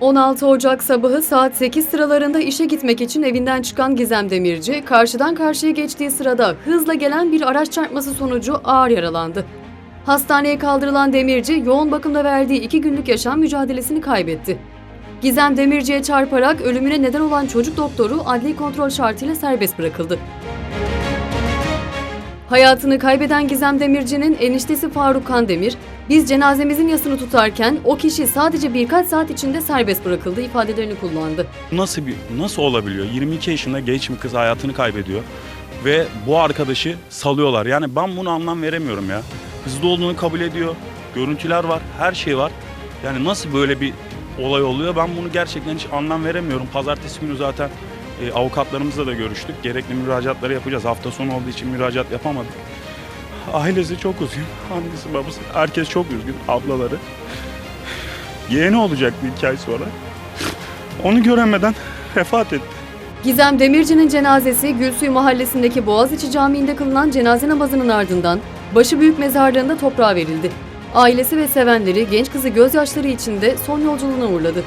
16 Ocak sabahı saat 8 sıralarında işe gitmek için evinden çıkan Gizem Demirci, karşıdan karşıya geçtiği sırada hızla gelen bir araç çarpması sonucu ağır yaralandı. Hastaneye kaldırılan Demirci, yoğun bakımda verdiği iki günlük yaşam mücadelesini kaybetti. Gizem Demirci'ye çarparak ölümüne neden olan çocuk doktoru adli kontrol şartıyla serbest bırakıldı. Hayatını kaybeden Gizem Demirci'nin eniştesi Faruk Kandemir, biz cenazemizin yasını tutarken o kişi sadece birkaç saat içinde serbest bırakıldı ifadelerini kullandı. Nasıl bir nasıl olabiliyor? 22 yaşında genç bir kız hayatını kaybediyor ve bu arkadaşı salıyorlar. Yani ben bunu anlam veremiyorum ya. Hızlı olduğunu kabul ediyor. Görüntüler var, her şey var. Yani nasıl böyle bir olay oluyor? Ben bunu gerçekten hiç anlam veremiyorum. Pazartesi günü zaten e, avukatlarımızla da görüştük. Gerekli müracaatları yapacağız. Hafta sonu olduğu için müracaat yapamadık. Ailesi çok üzgün. Annesi babası herkes çok üzgün. Ablaları. Yeğeni olacaktı iki ay sonra. Onu göremeden vefat etti. Gizem Demirci'nin cenazesi Gülsuyu Mahallesi'ndeki Boğaziçi Camii'nde kılınan cenaze namazının ardından Başı Büyük Mezarlığı'nda toprağa verildi. Ailesi ve sevenleri genç kızı gözyaşları içinde son yolculuğuna uğurladı.